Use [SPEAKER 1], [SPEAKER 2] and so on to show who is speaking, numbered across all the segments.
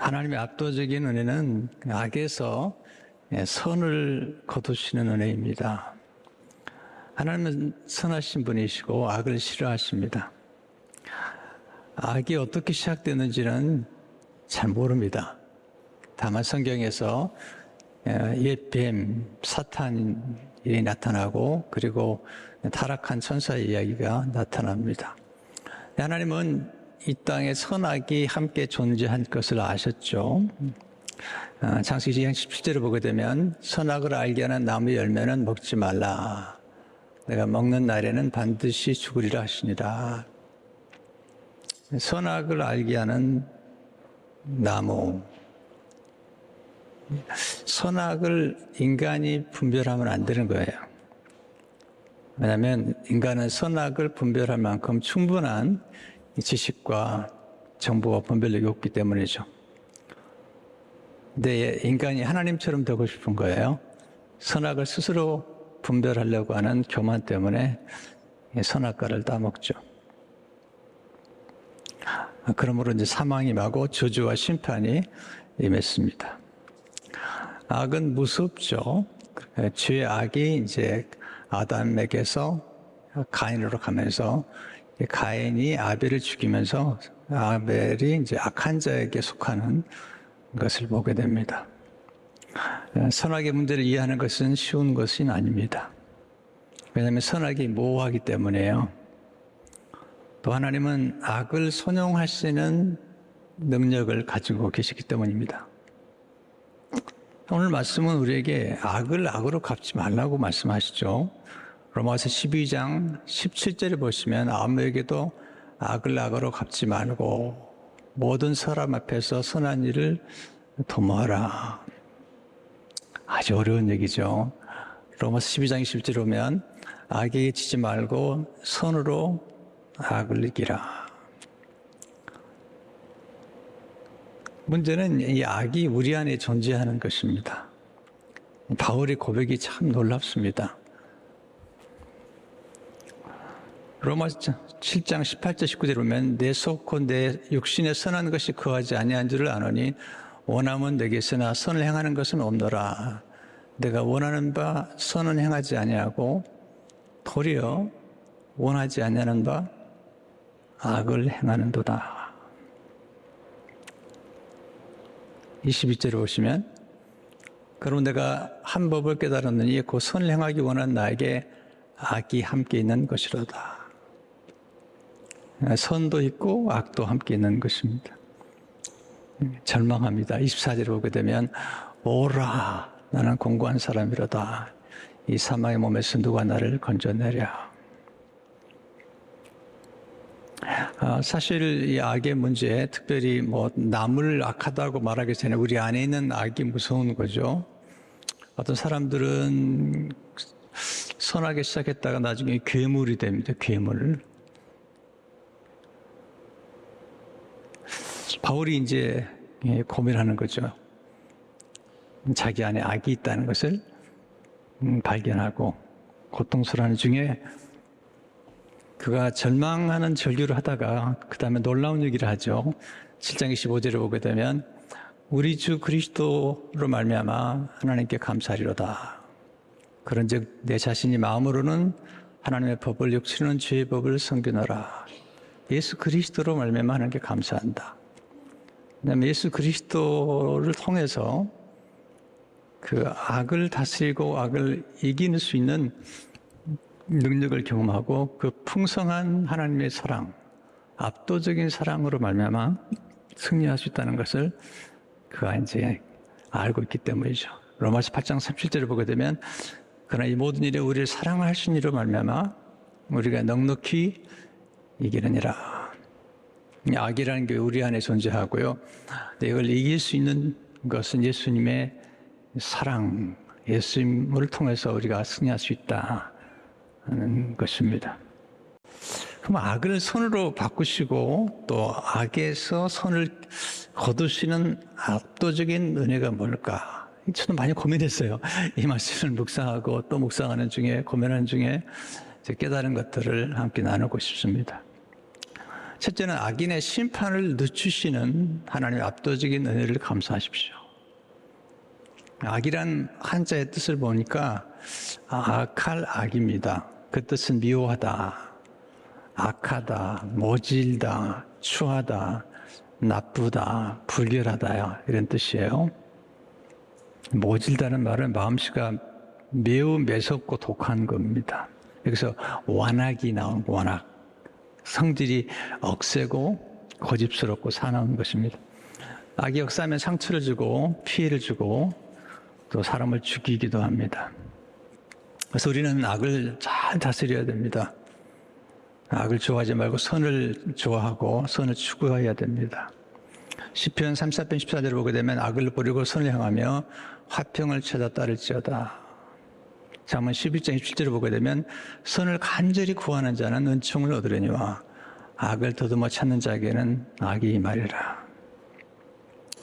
[SPEAKER 1] 하나님의 압도적인 은혜는 악에서 예, 선을 거두시는 은혜입니다. 하나님은 선하신 분이시고 악을 싫어하십니다. 악이 어떻게 시작되는지는 잘 모릅니다. 다만 성경에서 예, 옛뱀, 사탄이 나타나고 그리고 타락한 천사의 이야기가 나타납니다. 하나님은 이 땅에 선악이 함께 존재한 것을 아셨죠. 아, 창세기 2장 17절을 보게 되면 선악을 알게 하는 나무 열매는 먹지 말라. 내가 먹는 날에는 반드시 죽으리라 하시니라. 선악을 알게 하는 나무. 선악을 인간이 분별하면 안 되는 거예요. 왜냐하면 인간은 선악을 분별할 만큼 충분한 지식과 정보와 분별력이 없기 때문이죠. 근데 인간이 하나님처럼 되고 싶은 거예요. 선악을 스스로 분별하려고 하는 교만 때문에 선악과를 따먹죠. 그러므로 이제 사망이 마고 저주와 심판이 임했습니다. 악은 무섭죠. 죄의 악이 이제 아담에게서 가인으로 가면서 가인이 아벨을 죽이면서 아벨이 이제 악한 자에게 속하는 것을 보게 됩니다. 선악의 문제를 이해하는 것은 쉬운 것은 아닙니다. 왜냐하면 선악이 모호하기 때문에요. 또 하나님은 악을 선용하시는 능력을 가지고 계시기 때문입니다. 오늘 말씀은 우리에게 악을 악으로 갚지 말라고 말씀하시죠. 로마서 12장 17절에 보시면 아무에게도 악을 악으로 갚지 말고 모든 사람 앞에서 선한 일을 도모하라. 아주 어려운 얘기죠. 로마서 12장 20절에 보면 악에게 지지 말고 선으로 악을 이기라. 문제는 이 악이 우리 안에 존재하는 것입니다. 바울의 고백이 참 놀랍습니다. 로마서 7장 18절 19절 보면 내 속고 내 육신에 선한 것이 거하지 아니한 줄을 아노니 원함은 내게 있으나 선을 행하는 것은 없노라. 내가 원하는 바 선은 행하지 아니하고 도리어 원하지 아니하는 바 악을 행하는도다. 22절에 보시면 그럼 내가 한 법을 깨달았느니 그 선을 행하기 원하는 나에게 악이 함께 있는 것이로다. 선도 있고 악도 함께 있는 것입니다. 절망합니다. 24절에 보게 되면 오라 나는 공고한 사람이로다. 이 사망의 몸에서 누가 나를 건져내랴. 아, 사실 이 악의 문제, 특별히 뭐 남을 악하다고 말하기 전에 우리 안에 있는 악이 무서운 거죠. 어떤 사람들은 선하게 시작했다가 나중에 괴물이 됩니다. 괴물. 바울이 이제 예, 고민하는 거죠. 자기 안에 악이 있다는 것을 음, 발견하고 고통스러운 중에 그가 절망하는 절규를 하다가 그 다음에 놀라운 얘기를 하죠. 7장 25절을 보게 되면 우리 주 그리스도로 말미암아 하나님께 감사리로다. 그런즉 내 자신이 마음으로는 하나님의 법을 육치는 죄의 법을 섬기노라. 예수 그리스도로 말미암아 하나님께 감사한다. 그다음에 예수 그리스도를 통해서 그 악을 다스리고 악을 이기는 수 있는 능력을 경험하고 그 풍성한 하나님의 사랑, 압도적인 사랑으로 말미암아 승리할 수 있다는 것을 그가 이제 알고 있기 때문이죠. 로마서 8장 37절을 보게 되면 그러나 이 모든 일에 우리를 사랑하신 이로 말미암아 우리가 넉넉히 이기느니라. 악이라는 게 우리 안에 존재하고요. 이걸 이길 수 있는 것은 예수님의 사랑, 예수님을 통해서 우리가 승리할 수 있다는 것입니다. 그럼 악을 선으로 바꾸시고 또 악에서 선을 거두시는 압도적인 은혜가 뭘까? 저는 많이 고민했어요. 이 말씀을 묵상하고 또 묵상하는 중에 고민하는 중에 깨달은 것들을 함께 나누고 싶습니다. 첫째는 악인의 심판을 늦추시는 하나님의 압도적인 은혜를 감사하십시오. 악이란 한자의 뜻을 보니까 악할 악입니다. 그 뜻은 미워하다, 악하다, 모질다, 추하다, 나쁘다, 불결하다 이런 뜻이에요. 모질다는 말은 마음씨가 매우 매섭고 독한 겁니다. 여기서 완악이 나온 완악. 성질이 억세고 고집스럽고 사나운 것입니다. 악이 역사하면 상처를 주고 피해를 주고 또 사람을 죽이기도 합니다. 그래서 우리는 악을 잘 다스려야 됩니다. 악을 좋아하지 말고 선을 좋아하고 선을 추구해야 됩니다. 시편 34편 14절을 보게 되면 악을 버리고 선을 향하며 화평을 찾아 따를지어다. 잠언 11장 27절을 보게 되면 선을 간절히 구하는 자는 은총을 얻으려니와 악을 더듬어 찾는 자에게는 악이 말이라.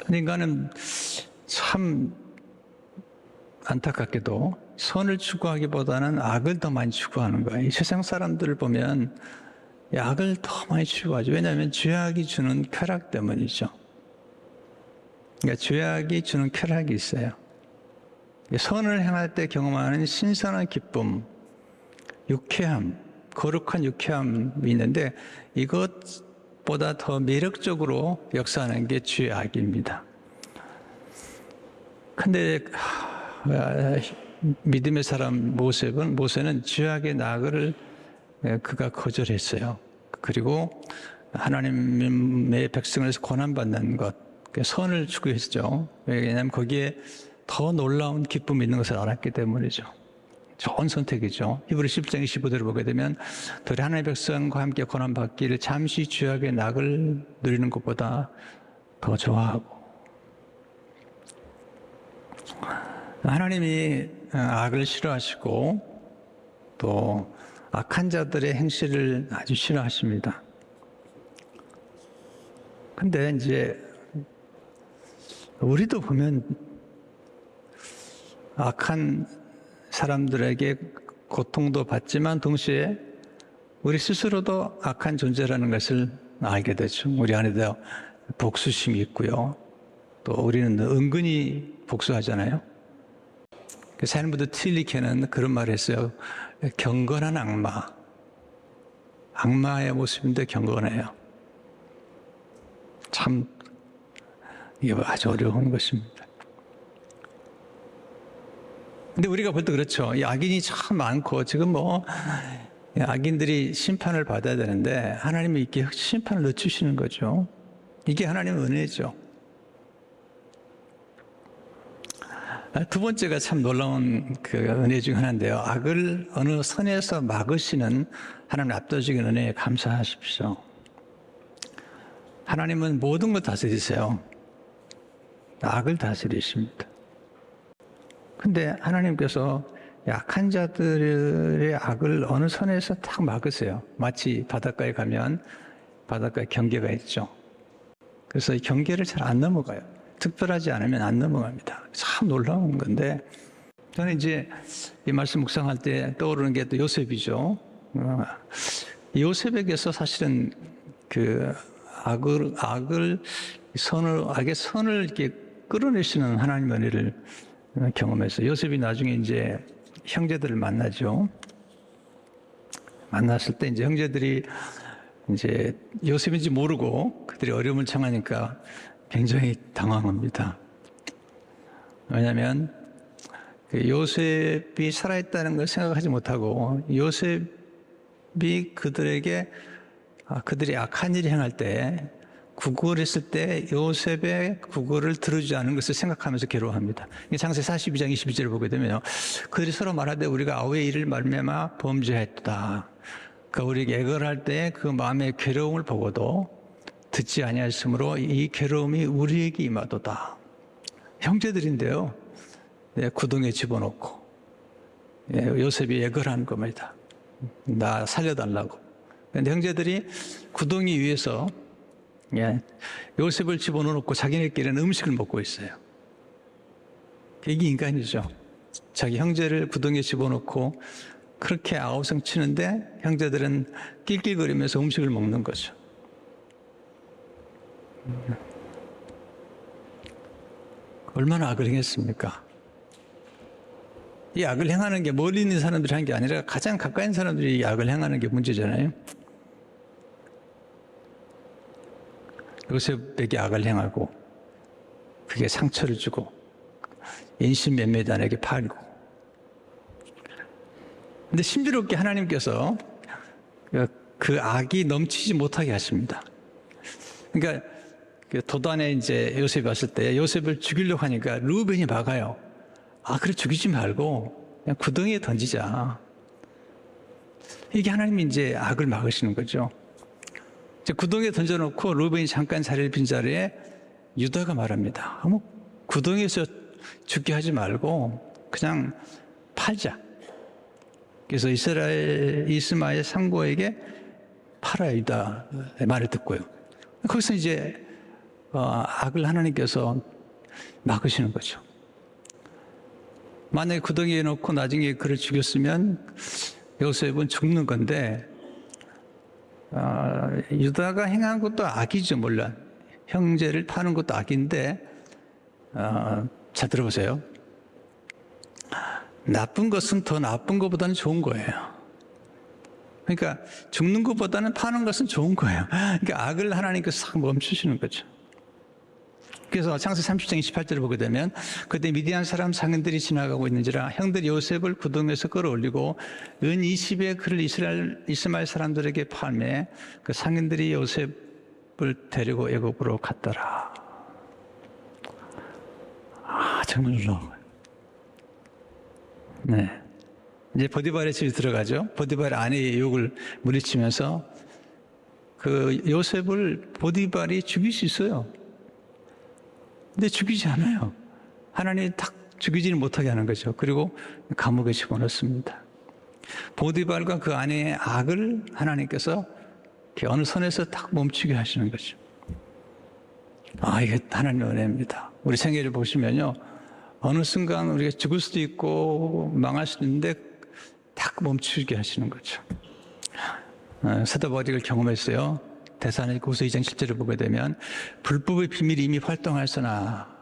[SPEAKER 1] 인간은 참 안타깝게도 선을 추구하기보다는 악을 더 많이 추구하는 거예요. 이 세상 사람들을 보면 이 악을 더 많이 추구하죠. 왜냐하면 죄악이 주는 쾌락 때문이죠. 그러니까 죄악이 주는 쾌락이 있어요. 선을 행할 때 경험하는 신선한 기쁨, 유쾌함, 거룩한 유쾌함이 있는데 이것보다 더 매력적으로 역사하는 게 죄악입니다. 근데 믿음의 사람 모세는 모세는 죄악의 나그를 그가 거절했어요. 그리고 하나님의 백성을 고난받는 것, 선을 추구했죠. 왜냐하면 거기에 더 놀라운 기쁨이 있는 것을 알았기 때문이죠. 좋은 선택이죠. 히브리 10장 25절을 보게 되면 들의 하나님의 백성과 함께 고난받기를 잠시 죄악의 낙을 누리는 것보다 더 좋아하고 하나님이 악을 싫어하시고 또 악한 자들의 행실을 아주 싫어하십니다. 근데 이제 우리도 보면 악한 사람들에게 고통도 받지만 동시에 우리 스스로도 악한 존재라는 것을 알게 되죠. 우리 안에도 복수심이 있고요. 또 우리는 은근히 복수하잖아요. 사인부드 틸리케는 그런 말을 했어요. 경건한 악마. 악마의 모습인데 경건해요. 참, 이게 아주 어려운 것입니다. 근데 우리가 볼 때 그렇죠. 이 악인이 참 많고 지금 뭐 악인들이 심판을 받아야 되는데 하나님이 이렇게 심판을 늦추시는 거죠. 이게 하나님의 은혜죠. 두 번째가 참 놀라운 그 은혜 중 하나인데요. 악을 어느 선에서 막으시는 하나님 압도적인 은혜에 감사하십시오. 하나님은 모든 걸 다스리세요. 악을 다스리십니다. 근데 하나님께서 약한 자들의 악을 어느 선에서 딱 막으세요. 마치 바닷가에 가면 바닷가에 경계가 있죠. 그래서 이 경계를 잘 안 넘어가요. 특별하지 않으면 안 넘어갑니다. 참 놀라운 건데 저는 이제 이 말씀 묵상할 때 떠오르는 게 또 요셉이죠. 어, 요셉에게서 사실은 그 악을 악을 선을 악의 선을 이렇게 끌어내시는 하나님의 은혜를 경험해서 요셉이 나중에 이제 형제들을 만나죠. 만났을 때 이제 형제들이 이제 요셉인지 모르고 그들이 어려움을 청하니까 굉장히 당황합니다. 왜냐하면 그 요셉이 살아있다는 걸 생각하지 못하고 요셉이 그들에게 아, 그들이 악한 일을 행할 때 구걸 했을 때 요셉의 구걸을 들어주지 않은 것을 생각하면서 괴로워합니다. 장세 42장 22절을 보게 되면요. 그들이 서로 말하되 우리가 아우의 일을 말미암아 범죄했다. 그 우리에게 애걸할 때 그 마음의 괴로움을 보고도 듣지 아니하였으므로 이 괴로움이 우리에게 임하도다. 형제들인데요. 네, 구덩이에 집어넣고 예, 요셉이 애걸하는 겁니다. 나 살려달라고. 그런데 형제들이 구덩이 위에서 예, 요셉을 집어넣고 자기네끼리는 음식을 먹고 있어요. 이게 인간이죠. 자기 형제를 구덩이에 집어넣고 그렇게 아우성 치는데 형제들은 낄낄거리면서 음식을 먹는 거죠. 얼마나 악을 행했습니까? 이 악을 행하는 게 멀리 있는 사람들이 한 게 아니라 가장 가까이 있는 사람들이 이 악을 행하는 게 문제잖아요. 요셉에게 악을 행하고 그게 상처를 주고 인신매매단에게 팔고 근데 신비롭게 하나님께서 그 악이 넘치지 못하게 하십니다. 그러니까 그 도단에 이제 요셉이 왔을 때 요셉을 죽이려고 하니까 루벤이 막아요. 아, 그래 죽이지 말고 그냥 구덩이에 던지자. 이게 하나님이 이제 악을 막으시는 거죠. 구덩이에 던져놓고 루벤이 잠깐 자리를 빈 자리에 유다가 말합니다. 뭐 구덩이에서 죽게 하지 말고 그냥 팔자. 그래서 이스라엘 이스마엘 상고에게 팔아야 유다 말을 듣고요. 거기서 이제 어, 악을 하나님께서 막으시는 거죠. 만약에 구덩이에 놓고 나중에 그를 죽였으면 요셉은 죽는 건데 어, 유다가 행한 것도 악이죠 물론 형제를 파는 것도 악인데 어, 자 들어보세요. 나쁜 것은 더 나쁜 것보다는 좋은 거예요. 그러니까 죽는 것보다는 파는 것은 좋은 거예요. 그러니까 악을 하나님께서 싹 멈추시는 거죠. 그래서 창세 30장 28절을 보게 되면 그때 미디안 사람 상인들이 지나가고 있는지라 형들이 요셉을 구덩이에서 끌어올리고 은 20에 그를 이스라엘 이스마엘 사람들에게 팔매 그 상인들이 요셉을 데리고 애굽으로 갔더라. 아 정말 놀라워요. 네. 이제 보디발의 집에 들어가죠. 보디발 아내의 욕을 물리치면서 그 요셉을 보디발이 죽일 수 있어요. 근데 죽이지 않아요. 하나님이 딱 죽이지는 못하게 하는 거죠. 그리고 감옥에 집어넣습니다. 보디발과 그 아내의 악을 하나님께서 어느 선에서 딱 멈추게 하시는 거죠. 아, 이게 하나님의 은혜입니다. 우리 생애를 보시면요. 어느 순간 우리가 죽을 수도 있고 망할 수도 있는데 딱 멈추게 하시는 거죠. 어, 사도 바울이 경험했어요. 대사니고서 2장 7절을 보게 되면 불법의 비밀이 이미 활동하였으나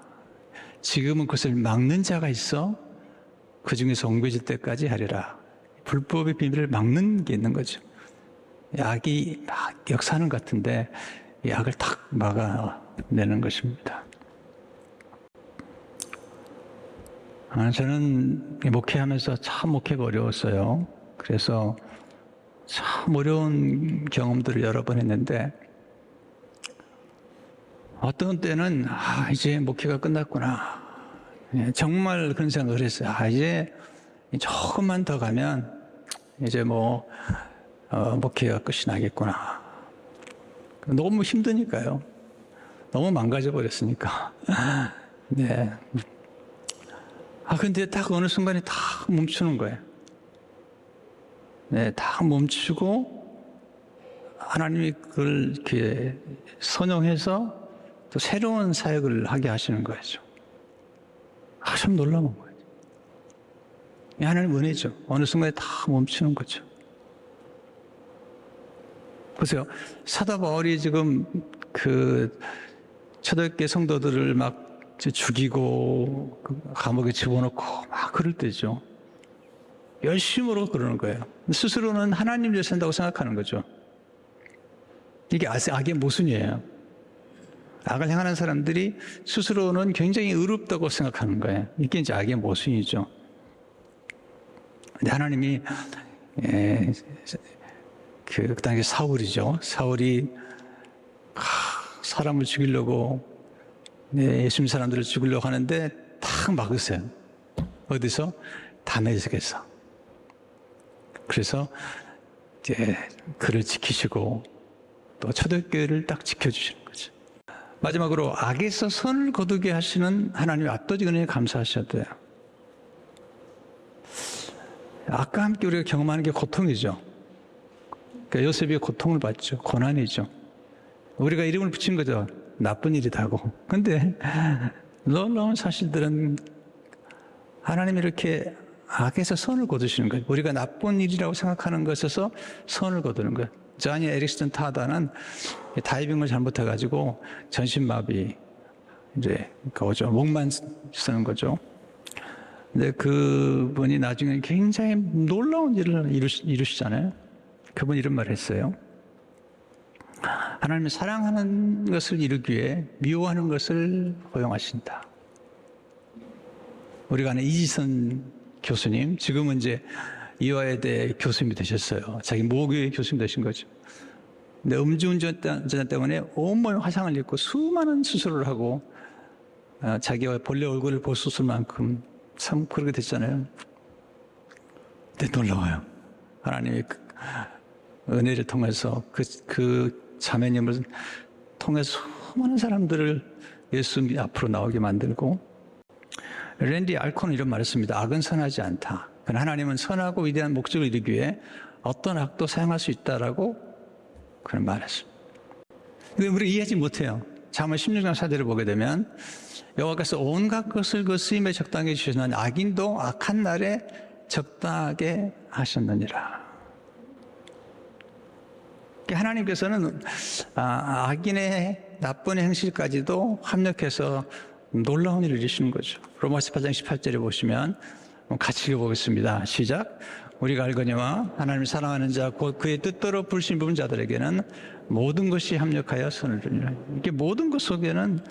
[SPEAKER 1] 지금은 그것을 막는 자가 있어 그 중에서 옮겨질 때까지 하리라. 불법의 비밀을 막는 게 있는 거죠. 약이 막 역사하는 것 같은데 약을 탁 막아내는 것입니다. 아, 저는 목회하면서 참 목회가 어려웠어요. 그래서 참 어려운 경험들을 여러 번 했는데 어떤 때는 아 이제 목회가 끝났구나 예, 정말 그런 생각을 했어요. 아 이제 조금만 더 가면 이제 뭐 어, 목회가 끝이 나겠구나. 너무 힘드니까요. 너무 망가져 버렸으니까. 네. 아 근데 딱 어느 순간에 다 멈추는 거예요. 네, 다 멈추고 하나님이 그걸 이렇게 선용해서 또 새로운 사역을 하게 하시는 거죠. 아, 참 놀라운 거예요. 이 하나님 은혜죠. 어느 순간에 다 멈추는 거죠. 보세요. 사도 바울이 지금 그 초대교회 성도들을 막 죽이고 그 감옥에 집어넣고 막 그럴 때죠. 열심으로 그러는 거예요. 스스로는 하나님 을 산다고 생각하는 거죠. 이게 악의 모순이에요. 악을 행하는 사람들이 스스로는 굉장히 의롭다고 생각하는 거예요. 이게 이제 악의 모순이죠. 근데 하나님이 예, 그, 그 당시 사울이죠. 사울이 사람을 죽이려고 네, 예수님 사람들을 죽이려고 하는데 탁 막으세요. 어디서? 다메섹에서. 그래서 이제 그를 지키시고 또 초대교회를 딱 지켜주시는 거죠. 마지막으로 악에서 선을 거두게 하시는 하나님의 압도적 은혜에 감사하셔야 돼요. 아까 함께 우리가 경험하는 게 고통이죠. 그러니까 요셉이 고통을 받죠. 고난이죠. 우리가 이름을 붙인 거죠. 나쁜 일이다고. 근데 놀라운 사실들은 하나님이 이렇게 악에서 선을 거두시는 거예요. 우리가 나쁜 일이라고 생각하는 것에서 선을 거두는 거예요. 자니 에릭슨 타다는 다이빙을 잘못해가지고 전신마비 이제 그거죠. 목만 쓰는 거죠. 근데 그분이 나중에 굉장히 놀라운 일을 이루시, 이루시잖아요. 그분 이런 말을 했어요. 하나님이 사랑하는 것을 이루기 위해 미워하는 것을 허용하신다. 우리가 아는 이지선 교수님, 지금은 이제 이화여대 교수님이 되셨어요. 자기 모교의 교수님 되신 거죠. 근데 음주운전 때문에 온몸에 화상을 입고 수많은 수술을 하고 어, 자기가 본래 얼굴을 볼 수술만큼 참 그렇게 됐잖아요. 근데 놀라워요. 하나님이 그 은혜를 통해서 그, 그 자매님을 통해서 수많은 사람들을 예수 앞으로 나오게 만들고 랜디 알콘은 이런 말을 했습니다. 악은 선하지 않다. 하나님은 선하고 위대한 목적을 이루기 위해 어떤 악도 사용할 수 있다라고 그런 말을 했습니다. 근데 우리 이해하지 못해요. 잠언 16장 4절을 보게 되면 여호와께서 온갖 것을 그 쓰임에 적당히 주시는 악인도 악한 날에 적당하게 하셨느니라. 그러니까 하나님께서는 아, 악인의 나쁜 행실까지도 합력해서 놀라운 일을 이루시는 거죠. 로마서 8장 18절에 보시면 같이 읽어보겠습니다. 시작. 우리가 알거니와 하나님을 사랑하는 자, 곧 그의 뜻대로 불신 부분 자들에게는 모든 것이 합력하여 선을 주니라. 이게 모든 것 속에는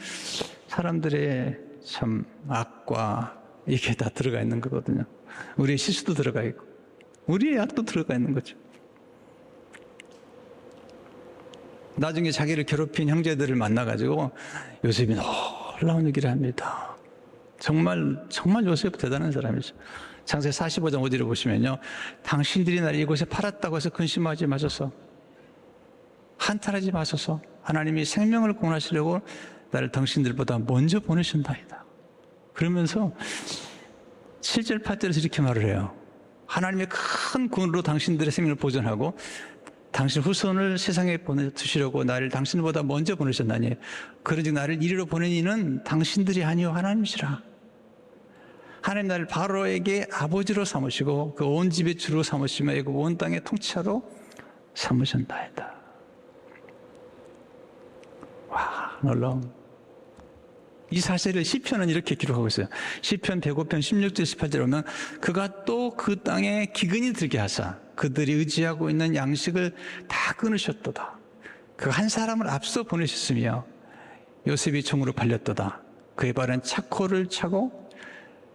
[SPEAKER 1] 사람들의 참 악과 이게 다 들어가 있는 거거든요. 우리의 실수도 들어가 있고, 우리의 악도 들어가 있는 거죠. 나중에 자기를 괴롭힌 형제들을 만나가지고 요셉이 놀라운 얘기를 합니다. 정말, 정말 요셉 대단한 사람이죠. 창세 45장 어디를 보시면요. 당신들이 나를 이곳에 팔았다고 해서 근심하지 마소서. 한탄하지 마소서. 하나님이 생명을 공헌하시려고 나를 당신들보다 먼저 보내신다이다. 그러면서 7절, 8절에서 이렇게 말을 해요. 하나님의 큰 구원으로 당신들의 생명을 보존하고 당신 후손을 세상에 보내주시려고 나를 당신보다 먼저 보내셨나니 그러지 나를 이리로 보낸 이는 당신들이 아니요 하나님이시라. 하나님 나를 바로에게 아버지로 삼으시고 그 온 집의 주로 삼으시며 그온 땅의 통치자로 삼으셨나이다. 와 놀라운 이 사실을 시편은 이렇게 기록하고 있어요. 시편 105편 16절 18절 보면 그가 또 그 땅에 기근이 들게 하사 그들이 의지하고 있는 양식을 다 끊으셨도다. 그 한 사람을 앞서 보내셨으며 요셉이 종으로 팔렸도다. 그의 발은 차코를 차고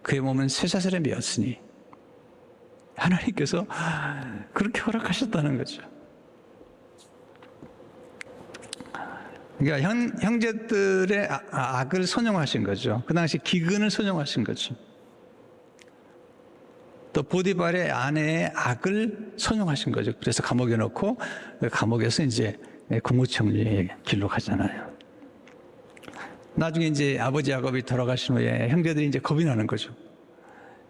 [SPEAKER 1] 그의 몸은 쇠사슬에 메었으니 하나님께서 그렇게 허락하셨다는 거죠. 그러니까 형, 형제들의 아- 악을 선용하신 거죠. 그 당시 기근을 선용하신 거죠. 또 보디발의 아내의 악을 선용하신 거죠. 그래서 감옥에 넣고 그 감옥에서 이제 국무총리의 길로 가잖아요. 나중에 이제 아버지 야곱이 돌아가신 후에 형제들이 이제 겁이 나는 거죠.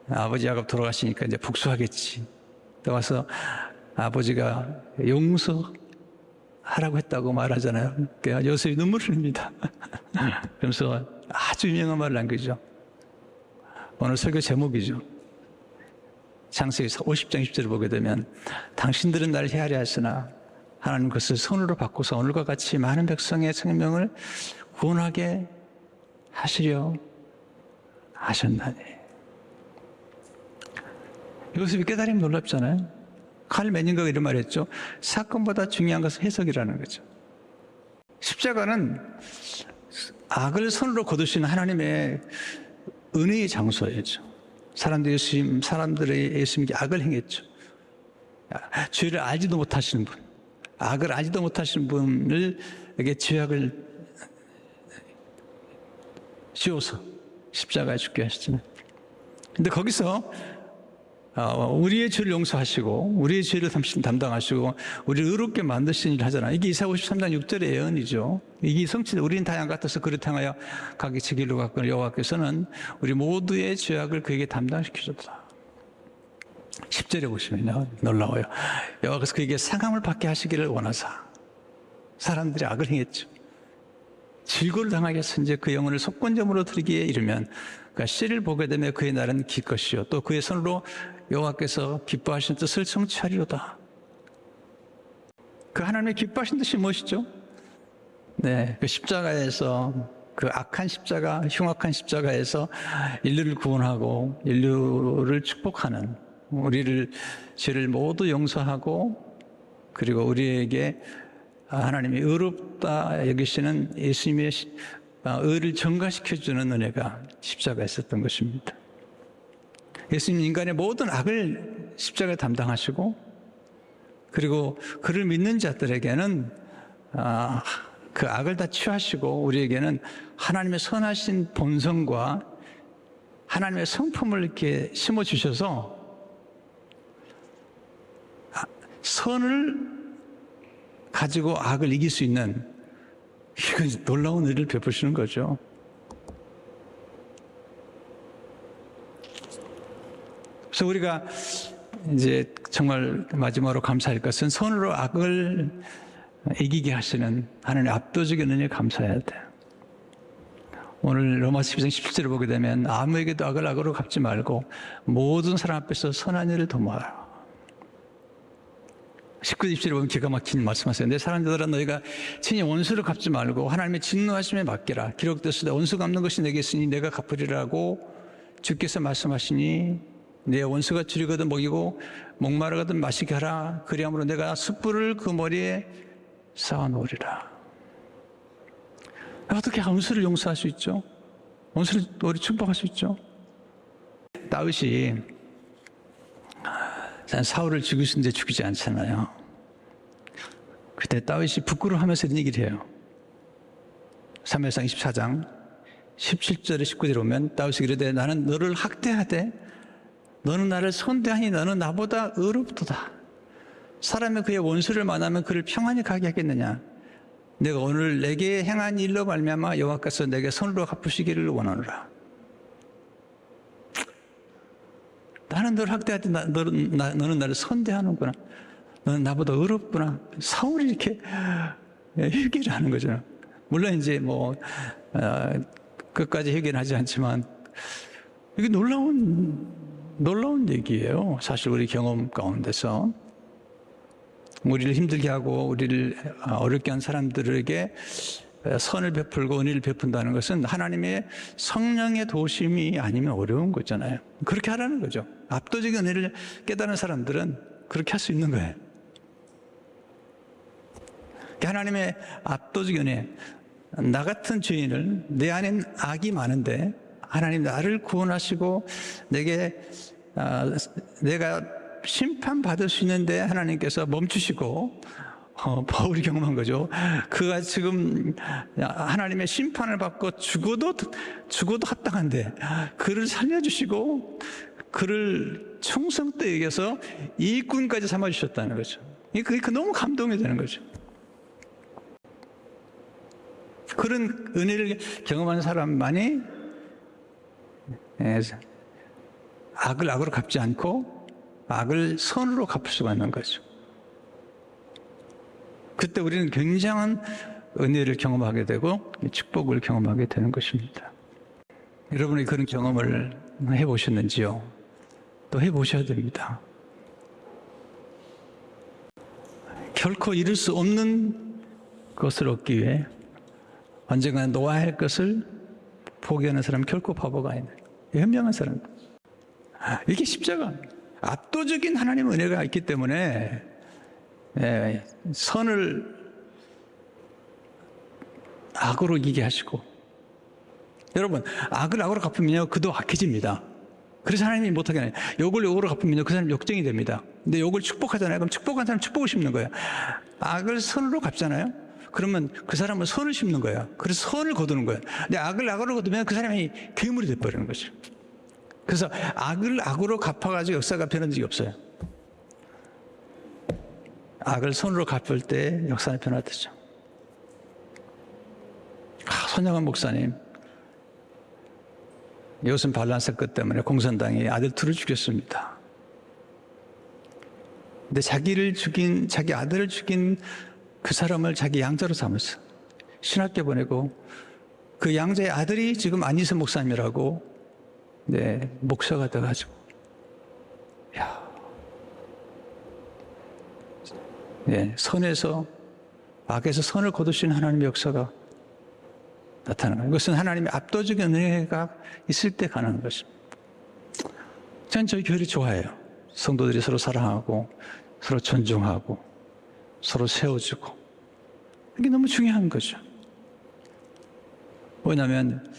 [SPEAKER 1] 아버지 야곱 돌아가시니까 이제 복수하겠지. 또 와서 아버지가 용서하라고 했다고 말하잖아요. 그러니까 요셉이 눈물을 흘립니다. 그러면서 아주 유명한 말을 남기죠. 오늘 설교 제목이죠. 창세기 50장 10절을 보게 되면 당신들은 나를 헤아려 하시나 하나님 그것을 손으로 바꾸서 오늘과 같이 많은 백성의 생명을 구원하게 하시려 하셨나니. 요셉이 깨달으면 놀랍잖아요. 칼 매닌가가 이런 말 했죠. 사건보다 중요한 것은 해석이라는 거죠. 십자가는 악을 손으로 거두시는 하나님의 은혜의 장소였죠. 사람들이 예수님, 사람들의 예수님께 악을 행했죠. 죄를 알지도 못하시는 분, 악을 알지도 못하시는 분을 에게 죄악을 씌워서 십자가에 죽게 하시잖아요. 근데 거기서 어, 우리의 죄를 용서하시고 우리의 죄를 담당하시고 우리를 의롭게 만드신 일을 하잖아요. 이게 이사 53장 6절의 예언이죠. 이게 성취 우리는 다 양 같아서 그릇 향하여 각기 제 길로 갔거늘 여호와께서는 우리 모두의 죄악을 그에게 담당시키셨다. 10절에 보시면요. 놀라워요. 여호와께서 그에게 상함을 받게 하시기를 원하사 사람들이 악을 행했죠. 질고를 해서 이제 그 영혼을 속건점으로 드리기에 이르면 그러니까 씨를 보게 되면 그의 날은 길 것이요 또 그의 손으로 여호와께서 기뻐하신 뜻을 성취하리로다. 그 하나님의 기뻐하신 뜻이 무엇이죠? 네, 그 십자가에서 그 악한 십자가, 흉악한 십자가에서 인류를 구원하고 인류를 축복하는 우리를 죄를 모두 용서하고 그리고 우리에게 하나님이 의롭다 여기시는 예수님의 시- 아, 의를 증가시켜주는 은혜가 십자가에 있었던 것입니다. 예수님 인간의 모든 악을 십자가에 담당하시고 그리고 그를 믿는 자들에게는 아, 그 악을 다 취하시고 우리에게는 하나님의 선하신 본성과 하나님의 성품을 이렇게 심어 주셔서 아, 선을 가지고 악을 이길 수 있는 이건 놀라운 일을 베푸시는 거죠. 그래서 우리가 이제 정말 마지막으로 감사할 것은 선으로 악을 이기게 하시는 하나님의 압도적인 은혜에 감사해야 돼요. 오늘 로마서 12장 17절을 보게 되면 아무에게도 악을 악으로 갚지 말고 모든 사람 앞에서 선한 일을 도모하라. 19절 20절에 보면 기가 막힌 말씀하세요. 내 사랑들아 너희가 친히 원수를 갚지 말고 하나님의 진노하심에 맡기라. 기록되었으되 원수 갚는 것이 내게 있으니 내가 갚으리라고 주께서 말씀하시니 내 원수가 줄이거든 먹이고 목마르거든 마시게 하라. 그리함으로 내가 숯불을 그 머리에 쌓아놓으리라. 어떻게 원수를 용서할 수 있죠? 원수를 우리 축복할 수 있죠? 다윗이 사울을 죽이신데 죽이지 않잖아요. 그때 다윗이 부끄러워하면서 이런 얘기를 해요. 3회상 24장 17절에 19절에 오면 다윗이 이르되 나는 너를 학대하되 너는 나를 선대하니 너는 나보다 의롭도다. 사람이 그의 원수를 만나면 그를 평안히 가게 하겠느냐? 내가 오늘 내게 행한 일로 말미암아 여호와께서 내게 손으로 갚으시기를 원하노라. 나는 너를 학대할 나, 너는, 나, 너는 나를 선대하는구나. 너는 나보다 의롭구나. 사울이 이렇게 회개를 하는 거죠. 물론 이제 뭐 어, 끝까지 회개는 하지 않지만 이게 놀라운 놀라운 얘기예요. 사실 우리 경험 가운데서 우리를 힘들게 하고 우리를 어렵게 한 사람들에게 선을 베풀고 은혜를 베푼다는 것은 하나님의 성령의 도심이 아니면 어려운 거잖아요. 그렇게 하라는 거죠. 압도적인 은혜를 깨달은 사람들은 그렇게 할 수 있는 거예요. 하나님의 압도적인 은혜. 나 같은 죄인을 내 안엔 악이 많은데 하나님 나를 구원하시고 내게 아, 내가 심판 받을 수 있는데 하나님께서 멈추시고 어, 바울이 경험한 거죠. 그가 지금 하나님의 심판을 받고 죽어도 죽어도 합당한데 그를 살려주시고 그를 충성때 여겨서 일꾼까지 삼아주셨다는 거죠. 그게 그 너무 감동이 되는 거죠. 그런 은혜를 경험한 사람만이 예, 악을 악으로 갚지 않고 악을 선으로 갚을 수가 있는 거죠. 그때 우리는 굉장한 은혜를 경험하게 되고 축복을 경험하게 되는 것입니다. 여러분이 그런 경험을 해보셨는지요? 또 해보셔야 됩니다. 결코 이룰 수 없는 것을 얻기 위해 언젠가 놓아야 할 것을 포기하는 사람 결코 바보가 아니다. 현명한 사람. 이게 십자가. 압도적인 하나님의 은혜가 있기 때문에 예, 선을 악으로 이기게 하시고 여러분 악을 악으로 갚으면요 그도 악해집니다. 그래서 하나님이 못하게 해요. 욕을 욕으로 갚으면요 그 사람 욕쟁이 됩니다. 근데 욕을 축복하잖아요. 그럼 축복한 사람 축복을 심는 거예요. 악을 선으로 갚잖아요. 그러면 그 사람은 선을 심는 거예요. 그래서 선을 거두는 거예요. 근데 악을 악으로 거두면 그 사람이 괴물이 돼버리는 거죠. 그래서 악을 악으로 갚아가지고 역사가 변한 적이 없어요. 악을 손으로 갚을 때 역사는 변화되죠. 아, 손양원 목사님. 이것은 반란사 끝 때문에 공산당이 아들 둘을 죽였습니다. 근데 자기를 죽인, 자기 아들을 죽인 그 사람을 자기 양자로 삼았어. 신학교 보내고 그 양자의 아들이 지금 안희선 목사님이라고 네, 목사가 돼가지고. 야. 예, 선에서 악에서 선을 거두신 하나님의 역사가 나타나는 거예요. 이것은 하나님의 압도적인 은혜가 있을 때 가능한 것입니다. 저는 저희 교회를 좋아해요. 성도들이 서로 사랑하고 서로 존중하고 서로 세워주고 이게 너무 중요한 거죠. 왜냐하면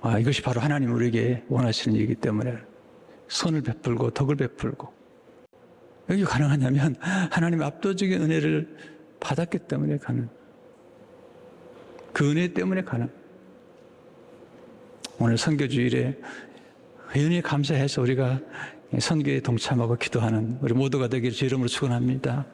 [SPEAKER 1] 아, 이것이 바로 하나님 우리에게 원하시는 일이기 때문에 선을 베풀고 덕을 베풀고 여기 가능하냐면 하나님 압도적인 은혜를 받았기 때문에 가능. 그 은혜 때문에 가능. 오늘 선교주일에 은혜 감사해서 우리가 선교에 동참하고 기도하는 우리 모두가 되기를 주 이름으로 축원합니다.